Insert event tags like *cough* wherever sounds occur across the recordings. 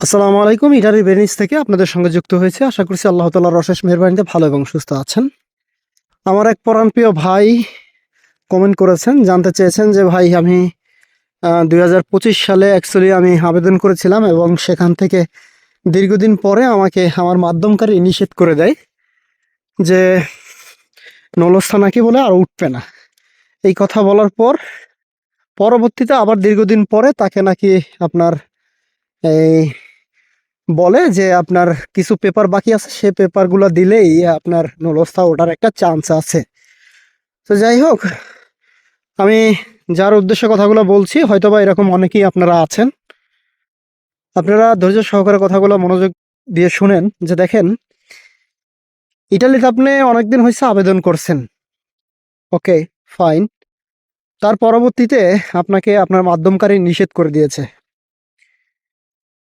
আসসালামু আলাইকুম ইটারি বেনিস থেকে আপনাদের সঙ্গে যুক্ত হয়েছে। আশা করছি আল্লাহ তালার অশেষ মেহরবানিতে ভালো এবং সুস্থ আছেন। আমার এক পরাণ প্রিয় ভাই কমেন্ট করেছেন, জানতে চেয়েছেন যে, ভাই, আমি দুই হাজার পঁচিশ সালে অ্যাকচুয়ালি আমি আবেদন করেছিলাম এবং সেখান থেকে দীর্ঘদিন পরে আমাকে আমার মাধ্যমকারী নিষেধ করে দেয় যে, নলস্থা নাকি বলে আর উঠবে না। এই কথা বলার পর পরবর্তীতে আবার দীর্ঘদিন পরে তাকে নাকি আপনার এই বলে যে আপনার কিছু পেপার বাকি আছে, সে পেপারগুলো দিলেই আপনার নলস্থা ওঠার একটা চান্স আছে। তো যাই হোক, আমি যার উদ্দেশ্যে কথাগুলো বলছি, হয়তোবা এরকম অনেকেই আপনারা আছেন। আপনারা ধৈর্য সহকারে কথাগুলো মনোযোগ দিয়ে শুনেন, যে দেখেন, ইটালিতে আপনি অনেকদিন হয়েছে আবেদন করছেন। Okay, fine. তার পরবর্তীতে আপনাকে আপনার মাধ্যমকারী নিষেধ করে দিয়েছে।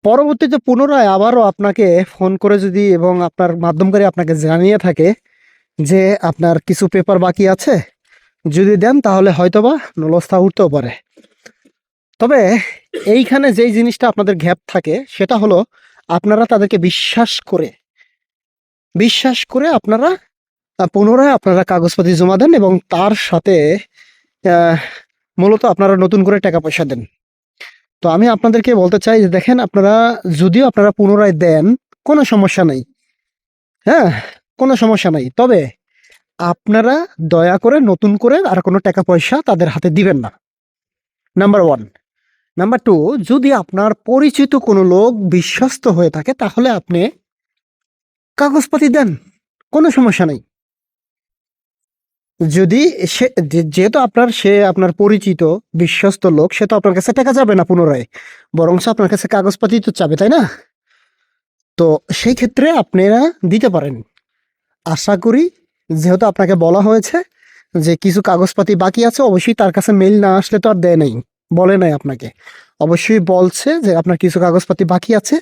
পরবর্তীতে পুনরায় আবারও আপনাকে ফোন করে যদি এবং আপনার মাধ্যমকারী আপনাকে জানিয়ে থাকে যে আপনার কিছু পেপার বাকি আছে, যদি দেন তাহলে হয়তোবা নলস্থা উঠতেও পারে। তবে এইখানে যেই জিনিসটা আপনাদের গ্যাপ থাকে সেটা হলো আপনারা তাদেরকে বিশ্বাস করে বিশ্বাস করে আপনারা পুনরায় আপনারা কাগজপাতি জমা দেন এবং তার সাথে মূলত আপনারা নতুন করে টাকা পয়সা দেন। তো আমি আপনাদেরকে বলতে চাই যে দেখেন আপনারা, যদিও আপনারা পুনরায় দেন, কোনো সমস্যা নেই। হ্যাঁ কোনো সমস্যা নাই। তবে আপনারা দয়া করে, নতুন করে আর কোনো টাকা পয়সা তাদের হাতে দিবেন না। নাম্বার ওয়ান নাম্বার টু যদি আপনার পরিচিত কোনো লোক বিশ্বস্ত হয়ে থাকে, তাহলে আপনি কাগজপাতি দেন। কোনো সমস্যা নেই। যদি সে যেহেতু আপনার, সে আপনার পরিচিত, বিশ্বস্ত লোক, সে তো আপনার কাছে টাকা যাবে না পুনরায়। বরং আপনার কাছে কাগজপাতি তো চাবে, তাই না? তো সেই ক্ষেত্রে আপনারা দিতে পারেন। আশা করি, যেহেতু আপনাকে বলা হয়েছে যে কিছু কাগজপাতি বাকি আছে, অবশ্যই তার কাছে মেইল না আসলে তো আর দেয় নাই, বলে নাই আপনাকে। অবশ্যই বলছে যে আপনার কিছু কাগজপাতি বাকি আছে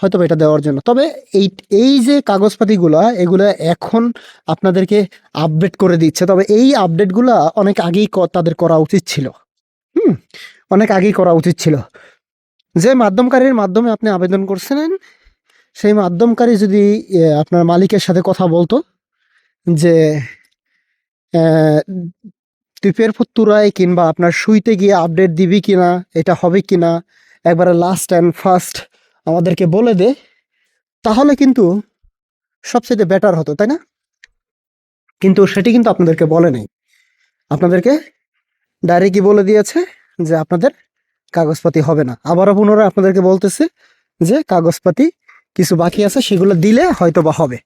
হয়তো এটা দেওয়ার জন্য। তবে এই এই যে কাগজপাতিগুলো, এগুলো এখন আপনাদেরকে আপডেট করে দিচ্ছে। তবে এই আপডেটগুলো অনেক আগেই তাদের করা উচিত ছিল। হুম, অনেক আগেই করা উচিত ছিল। যে মাধ্যমকারীর মাধ্যমে আপনি আবেদন করছিলেন, সেই মাধ্যমকারী যদি আপনার মালিকের সাথে কথা বলতো যে টিপের ফুত্তুরায় কিংবা আপনার শুইতে গিয়ে আপডেট দিবি কিনা, এটা হবে কিনা, একবারে লাস্ট অ্যান্ড ফার্স্ট আমাদেরকে বলে দে, তাহলে কিন্তু সবচেয়ে বেটার হতো, তাই না? কিন্তু সেটি কিন্তু আপনাদেরকে বলে নেই। আপনাদেরকে ডাইরেক্টই বলে দিয়েছে যে আপনাদের কাগজপাতি হবে না। আবারও পুনরায় আপনাদেরকে বলতেছে যে কাগজপাতি কিছু বাকি আছে, সেগুলো দিলে হয়তো বা হবে।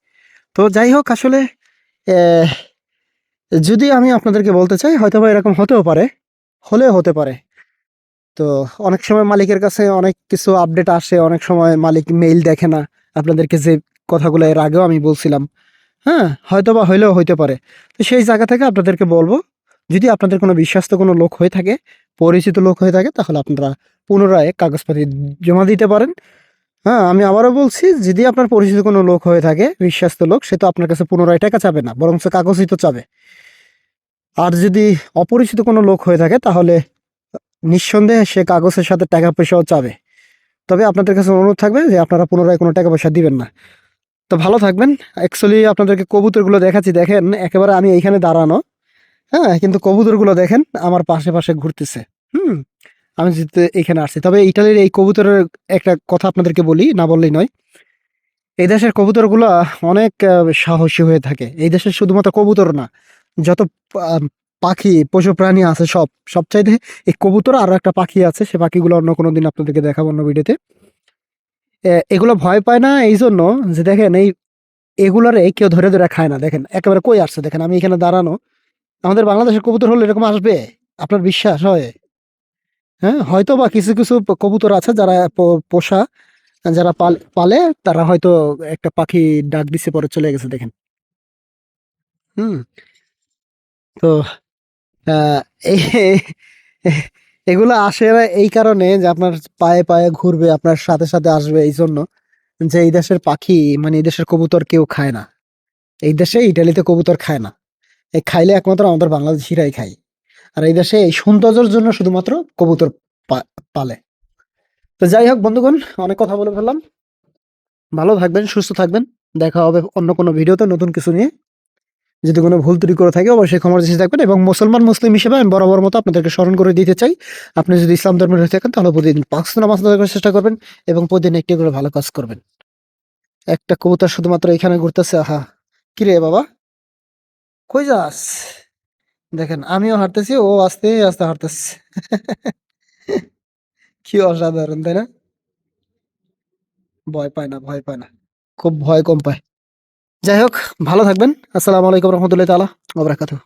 তো যাই হোক, আসলে যদি আমি আপনাদেরকে বলতে চাই হয়তো বা এরকম হতেও পারে, হলেও হতে পারে। তো অনেক সময় মালিকের কাছে অনেক কিছু আপডেট আসে, অনেক সময় মালিক মেইল দেখে না। আপনাদেরকে যে কথাগুলো এর আগেও আমি বলছিলাম। হ্যাঁ হয়তো বা হইলেও হইতে পারে। তো সেই জায়গা থেকে আপনাদেরকে বলব, যদি আপনাদের কোনো বিশ্বাস্ত কোনো লোক হয়ে থাকে, পরিচিত লোক হয়ে থাকে, তাহলে আপনারা পুনরায় কাগজপাতি জমা দিতে পারেন। হ্যাঁ আমি আবারও বলছি, যদি আপনার পরিচিত কোনো লোক হয়ে থাকে, বিশ্বাস্ত লোক, সে তো আপনার কাছে পুনরায় টাকা চাবে না বরং সে কাগজই তো চাবে। আর যদি অপরিচিত কোনো লোক হয়ে থাকে, তাহলে নিঃসন্দেহে সে কাগজের সাথে টাকা পয়সাও চাবে। তবে আপনাদের কাছে অনুরোধ থাকবে যে আপনারা পুনরায় কোনো টাকা পয়সা দিবেন না। তো ভালো থাকবেন। অ্যাকচুয়ালি আপনাদেরকে কবুতরগুলো দেখাচ্ছি। দেখেন, একেবারে আমি এইখানে দাঁড়ানো। হ্যাঁ কিন্তু কবুতরগুলো দেখেন, আমার পাশে পাশে ঘুরতেছে। হুম, আমি যেতে এখানে আসছি। তবে ইটালির এই কবুতরের একটা কথা আপনাদেরকে বলি, না বললেই নয়। এই দেশের কবুতরগুলো অনেক সাহসী হয়ে থাকে। এই দেশের শুধুমাত্র কবুতর না, যত পাখি পশু প্রাণী আছে সব। সবচাইতে এই কবুতর আরও একটা পাখি আছে, সে পাখিগুলো অন্য কোনো দিন আপনাদেরকে দেখাবো অন্য ভিডিওতে। এগুলো ভয় পায় না এই জন্য যে দেখেন এই, এগুলারে কেউ ধরে ধরে খায় না। দেখেন, একেবারে কই আসছে? দেখেন, আমি এখানে দাঁড়ানো। আমাদের বাংলাদেশের কবুতর হলে এরকম আসবে? আপনার বিশ্বাস হয়? হ্যাঁ হয়তো বা কিছু কিছু কবুতর আছে যারা পোষা, যারা পাল, তারা হয়তো একটা পাখি ডাক দিছে, পরে চলে গেছে, দেখেন। হুম, তো এগুলো আসে এই কারণে যে আপনার পায়ে পায়ে ঘুরবে, আপনার সাথে সাথে আসবে এই জন্য যে এই দেশের পাখি মানে এই দেশের কবুতর কেউ খায় না। এই দেশে ইটালিতে কবুতর খায় না। এই খাইলে একমাত্র আমাদের বাংলাদেশিরাই খায়। আর এই দেশে এই সৌন্দর্যের জন্য শুধুমাত্র কবুতর পালে। তো যাই হোক বন্ধুগণ, অনেক কথা বলে ফেললাম। ভালো থাকবেন, সুস্থ থাকবেন। দেখা হবে অন্য কোনো ভিডিওতে নতুন কিছু নিয়ে। যদি কোনো ভুল ত্রুটি করে থাকে, অবশ্যই ক্ষমার চেষ্টা থাকবেন এবং মুসলমান, মুসলিম হিসেবে আমি বরাবর মতো আপনাদেরকে স্মরণ করে দিতে চাই। আপনি যদি ইসলাম ধর্মের হয়ে থাকেন, তাহলে প্রতিদিন পাঁচ নামাজ করার চেষ্টা করবেন এবং প্রতিদিন একটি করে ভালো কাজ করবেন। একটা কবুতর শুধুমাত্র এখানে ঘুরতেছে, আহা, কি রে বাবা? কই যাস? দেখেন, আমিও হাঁটতেছি, ও আস্তে আস্তে হাঁটতেছে। *laughs* কি অসাধারণ, তাই না? ভয় পায় না, ভয় পায় না। খুব ভয় কম পায়। যাই হোক ভালো থাকবেন। আসসালামু আলাইকুম রহমতুল্লাহ তালা ওবরাকাতু